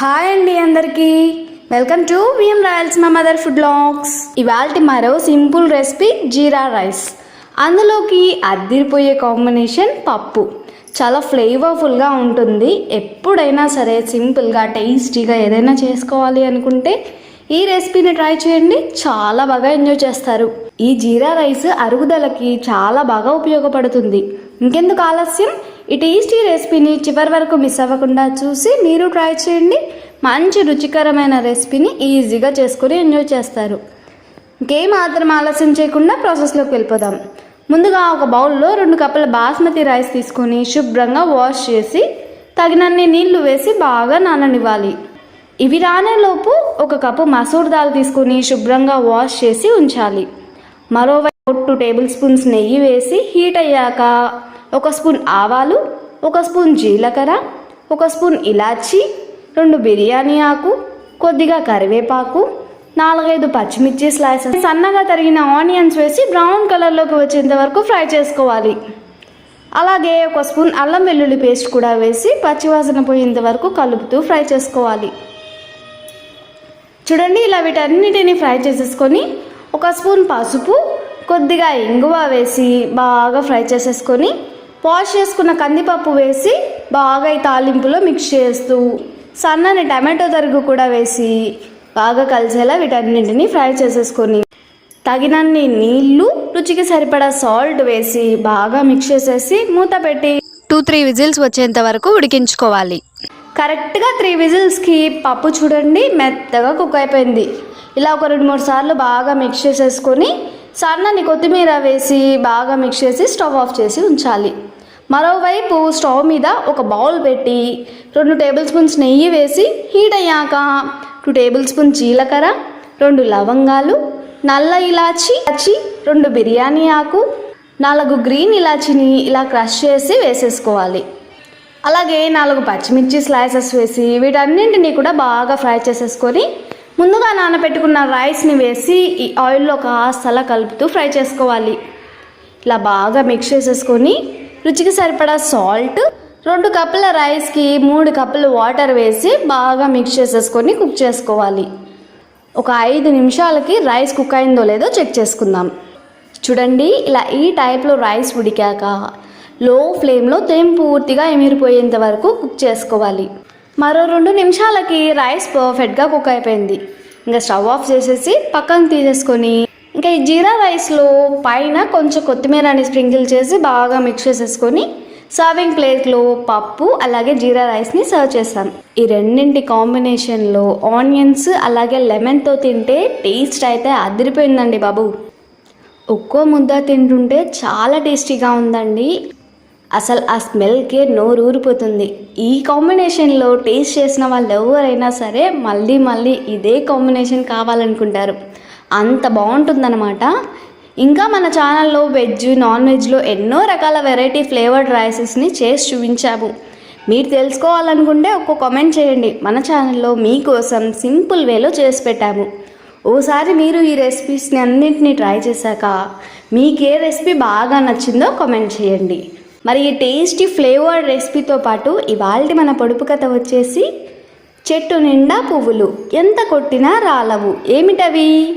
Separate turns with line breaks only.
Hi అండి అందరికీ. Welcome to VM Royals మా మదర్ ఫుడ్ లాగ్స్ ఇవాళ మరో సింపుల్ రెసిపీ జీరా రైస్. అందులోకి అద్దిరిపోయే కాంబినేషన్ పప్పు. చాలా ఫ్లేవర్ఫుల్గా ఉంటుంది. ఎప్పుడైనా సరే సింపుల్గా టేస్టీగా ఏదైనా చేసుకోవాలి అనుకుంటే ఈ రెసిపీని ట్రై చేయండి. చాలా బాగా ఎంజాయ్ చేస్తారు. ఈ జీరా రైస్ అరుగుదలకి చాలా బాగా ఉపయోగపడుతుంది. ఇంకెందుకు ఆలస్యం? ఈ టేస్టీ రెసిపీని చివరి వరకు మిస్ అవ్వకుండా చూసి మీరు ట్రై చేయండి. మంచి రుచికరమైన రెసిపీని ఈజీగా చేసుకొని ఎంజాయ్ చేస్తారు. ఇంకేం మాత్రం ఆలస్యం చేయకుండా ప్రాసెస్లోకి వెళ్ళిపోదాం. ముందుగా ఒక బౌల్లో రెండు కప్పుల బాస్మతి రైస్ తీసుకొని శుభ్రంగా వాష్ చేసి తగినన్ని నీళ్ళు వేసి బాగా నాననివ్వాలి. ఇవి రానేలోపు ఒక కప్పు మసూర్ దాల్ తీసుకుని శుభ్రంగా వాష్ చేసి ఉంచాలి. మరోవైపు టూ టేబుల్ స్పూన్స్ నెయ్యి వేసి హీట్ అయ్యాక ఒక స్పూన్ ఆవాలు ఒక స్పూన్ జీలకర్ర ఒక స్పూన్ ఇలాచి రెండు బిర్యానీ ఆకు కొద్దిగా కరివేపాకు నాలుగైదు పచ్చిమిర్చి స్లైసెస్. సన్నగా తరిగిన ఆనియన్స్ వేసి బ్రౌన్ కలర్లోకి వచ్చేంత వరకు ఫ్రై చేసుకోవాలి. అలాగే ఒక స్పూన్ అల్లం వెల్లుల్లి పేస్ట్ కూడా వేసి పచ్చివాసన పోయేంత వరకు కలుపుతూ ఫ్రై చేసుకోవాలి. చూడండి ఇలా వీటన్నిటిని ఫ్రై చేసేసుకొని ఒక స్పూన్ పసుపు కొద్దిగా ఇంగువ వేసి బాగా ఫ్రై చేసేసుకొని వాష్ చేసుకున్న కందిపప్పు వేసి బాగా ఈ తాలింపులో మిక్స్ చేస్తూ సన్నని టమాటో తరుగు కూడా వేసి బాగా కలిసేలా వీటన్నింటిని ఫ్రై చేసేసుకొని తగినన్ని నీళ్ళు రుచికి సరిపడా సాల్ట్ వేసి బాగా మిక్స్ చేసేసి మూత పెట్టి టూ త్రీ విజిల్స్ వచ్చేంత వరకు ఉడికించుకోవాలి. కరెక్ట్గా త్రీ విజిల్స్కి పప్పు చూడండి మెత్తగా కుక్ అయిపోయింది. ఇలా ఒక రెండు మూడు సార్లు బాగా మిక్స్ చేసేసుకొని సన్నని కొత్తిమీర వేసి బాగా మిక్స్ చేసి స్టవ్ ఆఫ్ చేసి ఉంచాలి. మరోవైపు స్టవ్ మీద ఒక బౌల్ పెట్టి రెండు టేబుల్ స్పూన్స్ నెయ్యి వేసి హీట్ అయ్యాక టూ టేబుల్ స్పూన్ జీలకర్ర రెండు లవంగాలు నల్ల ఇలాచి ఇలాచి రెండు బిర్యానీ ఆకు నాలుగు గ్రీన్ ఇలాచిని ఇలా క్రష్ చేసి వేసేసుకోవాలి. అలాగే నాలుగు పచ్చిమిర్చి స్లైసెస్ వేసి వీటన్నింటినీ కూడా బాగా ఫ్రై చేసేసుకొని ముందుగా నానబెట్టుకున్న రైస్ని వేసి ఈ ఆయిల్లో కాస్తలా కలుపుతూ ఫ్రై చేసుకోవాలి. ఇలా బాగా మిక్స్ చేసేసుకొని రుచికి సరిపడా సాల్ట్ రెండు కప్పుల రైస్కి మూడు కప్పులు వాటర్ వేసి బాగా మిక్స్ చేసేసుకొని కుక్ చేసుకోవాలి. ఒక ఐదు నిమిషాలకి రైస్ కుక్ అయిందో లేదో చెక్ చేసుకుందాం. చూడండి ఇలా ఈ టైప్లో రైస్ ఉడికాక లో ఫ్లేమ్లో తేమ్ పూర్తిగా ఎమిరిపోయేంత వరకు కుక్ చేసుకోవాలి. మరో రెండు నిమిషాలకి రైస్ పర్ఫెక్ట్గా కుక్ అయిపోయింది. ఇంకా స్టవ్ ఆఫ్ చేసేసి పక్కన తీసేసుకొని ఇంకా ఈ జీరా రైస్లో పైన కొంచెం కొత్తిమీరని స్ప్రింకిల్ చేసి బాగా మిక్స్ చేసేసుకొని సర్వింగ్ ప్లేట్లో పప్పు అలాగే జీరా రైస్ని సర్వ్ చేస్తాం ఈ రెండింటి కాంబినేషన్లో ఆనియన్స్ అలాగే లెమన్తో తింటే టేస్ట్ అయితే అదిరిపోయిందండి బాబు. ఒక్కో ముద్ద తింటుంటే చాలా టేస్టీగా ఉందండి. అసలు ఆ స్మెల్కే నోరు ఊరిపోతుంది. ఈ కాంబినేషన్లో టేస్ట్ చేసిన వాళ్ళు ఎవరైనా సరే మళ్ళీ మళ్ళీ ఇదే కాంబినేషన్ కావాలనుకుంటారు. అంత బాగుంటుందన్నమాట. ఇంకా మన ఛానల్లో వెజ్ నాన్ వెజ్లో ఎన్నో రకాల వెరైటీ ఫ్లేవర్డ్ రైసెస్ని చేసి చూపించాము. మీరు తెలుసుకోవాలనుకుంటే ఒక్క కామెంట్ చేయండి. మన ఛానల్లో మీకోసం సింపుల్ వేలో చేసి పెట్టాము. ఓసారి మీరు ఈ రెసిపీస్ని అన్నింటినీ ట్రై చేశాక మీకు ఏ రెసిపీ బాగా నచ్చిందో కామెంట్ చేయండి. మరి ఈ టేస్టీ ఫ్లేవర్డ్ రెసిపీతో పాటు ఇవాళ మన పొడుపు కథ వచ్చేసి చెట్టు నిండా పువ్వులు ఎంత కొట్టినా రాలవు. ఏమిటవి?